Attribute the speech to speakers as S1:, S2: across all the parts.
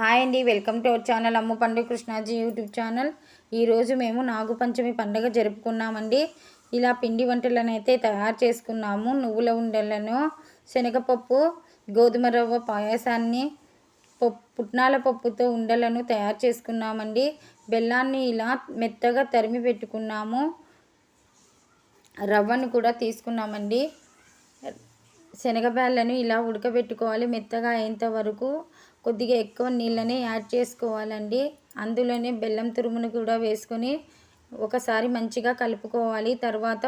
S1: Hi అండి welcome to our channel అమ్మ పండుగ కృష్ణాజీ యూట్యూబ్ ఛానల్. ఈరోజు మేము నాగుపంచమి పండుగ జరుపుకున్నామండి. ఇలా పిండి వంటలను అయితే తయారు చేసుకున్నాము. నువ్వుల ఉండలను శనగపప్పు గోధుమ రవ్వ పాయసాన్ని పప్పు పుట్నాల పప్పుతో ఉండలను తయారు చేసుకున్నామండి. బెల్లాన్ని ఇలా మెత్తగా తరిమి పెట్టుకున్నాము. రవ్వను కూడా తీసుకున్నామండి. శనగ బ్యాళ్ళను ఇలా ఉడకబెట్టుకోవాలి మెత్తగా అయ్యేంత వరకు. కొద్దిగా ఎక్కువ నీళ్ళని యాడ్ చేసుకోవాలండి. అందులోనే బెల్లం తురుమును కూడా వేసుకొని ఒకసారి మంచిగా కలుపుకోవాలి. తర్వాత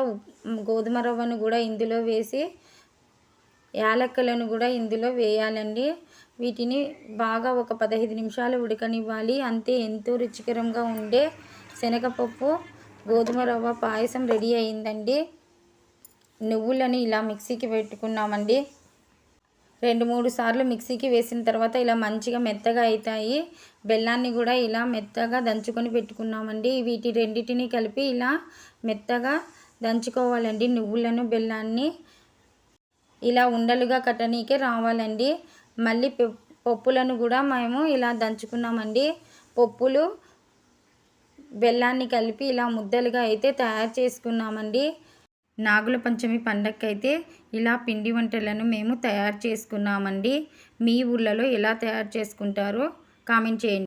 S1: గోధుమ రవ్వను కూడా ఇందులో వేసి యాలక్కలను కూడా ఇందులో వేయాలండి. వీటిని బాగా ఒక పదహైదు నిమిషాలు ఉడకనివ్వాలి. అంతే ఎంతో రుచికరంగా ఉండే శనగపప్పు గోధుమ రవ్వ పాయసం రెడీ అయిందండి. నువ్వులని ఇలా మిక్సీకి పెట్టుకున్నామండి. రెండు మూడు సార్లు మిక్సీకి వేసిన తర్వాత ఇలా మంచిగా మెత్తగా అవుతాయి బెల్లాన్ని కూడా ఇలా మెత్తగా దంచుకొని పెట్టుకున్నామండి. వీటి రెండింటిని కలిపి ఇలా మెత్తగా దంచుకోవాలండి నువ్వులను బెల్లాన్ని. ఇలా ఉండలుగా కట్టనీకే రావాలండి. మళ్ళీ పప్పులను కూడా మేము ఇలా దంచుకున్నామండి. పప్పులు బెల్లాన్ని కలిపి ఇలా ముద్దలుగా అయితే తయారు చేసుకున్నామండి. నాగుల పంచమి పండగకైతే ఇలా పిండి వంటలను మేము తయారు చేసుకున్నామండి. మీ ఊళ్ళలో ఎలా తయారు చేసుకుంటారో కామెంట్ చేయండి.